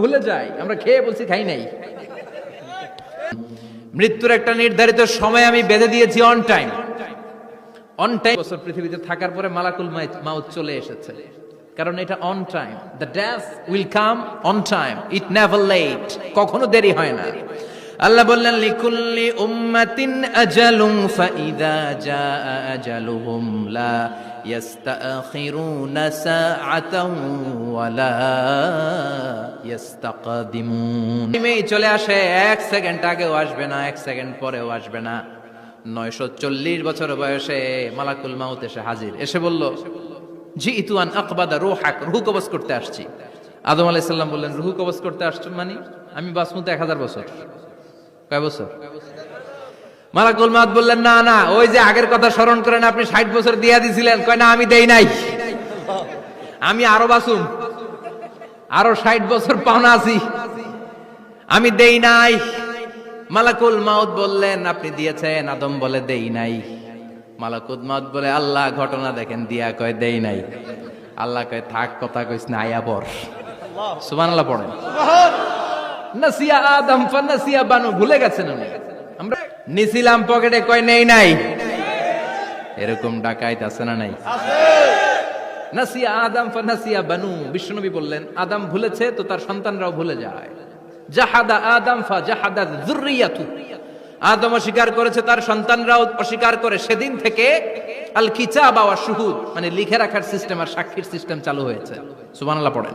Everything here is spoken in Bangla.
ভুলে যাই, আমরা খেয়ে বলছি খাই নাই। মৃত্যুর একটা নির্ধারিত সময় আমি বেঁধে দিয়েছি অন টাইম অন টাইম বছর পৃথিবীতে থাকার পরে মালাকুল মাউত চলে এসেছে। কারণ এটা on time the days will come on time it never late কখনো দেরি হয় না। আল্লাহ বললেন, লিকুল্লি উম্মাতিন আজালুম ফাইদা জা আজালুহুম লা ইয়াস্তাখিরুনা সাআতাও চলে আসে, এক সেকেন্ড আগেও আসবে না, এক সেকেন্ড পরেও আসবে না। নয়শো চল্লিশ বছর বয়সে মালাকুল মাউত এসে হাজির। এসে বলল, জি ইতুয়ান আকবাদা রুহ হাক রুহু কবজ করতে আসছি। আদম আলাইসাল্লাম বললেন, রুহু কবজ করতে আসছো মানে? আমি বাসমুতে এক হাজার বছর। কয় বছর? মালাকুল মাউত বললেন, না না, ওই যে আগের কথা স্মরণ করেন, আপনি ষাট বছর দিয়া দিছিলেন। কয়, না, আমি দেই নাই। আমি আরও বাসুম। আরও ষাট বছর পাওনা আছি। আমি দেই নাই। মালাকুল মাউত বললেন, আপনি দিয়েছেন। আদম বলে, দেই নাই। মালাকুল মাউত বলে, আল্লাহ ঘটনা দেখেন। দিয়া কয়, দেই নাই। আল্লাহ কয়, থাক, কথা কইস না, আয়া পর সুবহানাল্লাহ পড়েন। নাসিয়া আদম, ফানাসিয়া বানু, ভুলে গেছেন উনি। আমরা নিছিলাম পকেটে, কয়, নেই নাই। এরকম ডাকাইত আছে না নাই? নাসিয়া আদম, ফানাসিয়া বানু। বিশ্বনবী বললেন, আদম ভুলেছে তো তার সন্তানরাও ভুলে যায়। জাহাদা আদম ফা জাহাদা যুররিয়াতু। আদম অস্বীকার করেছে, তার সন্তানরাও অস্বীকার করে। সেদিন থেকে আল কিতাব ওয়া শুহুদ মানে লিখে রাখার সিস্টেম আর সাক্ষীর সিস্টেম চালু হয়েছে। সুবহানাল্লাহ পড়েন।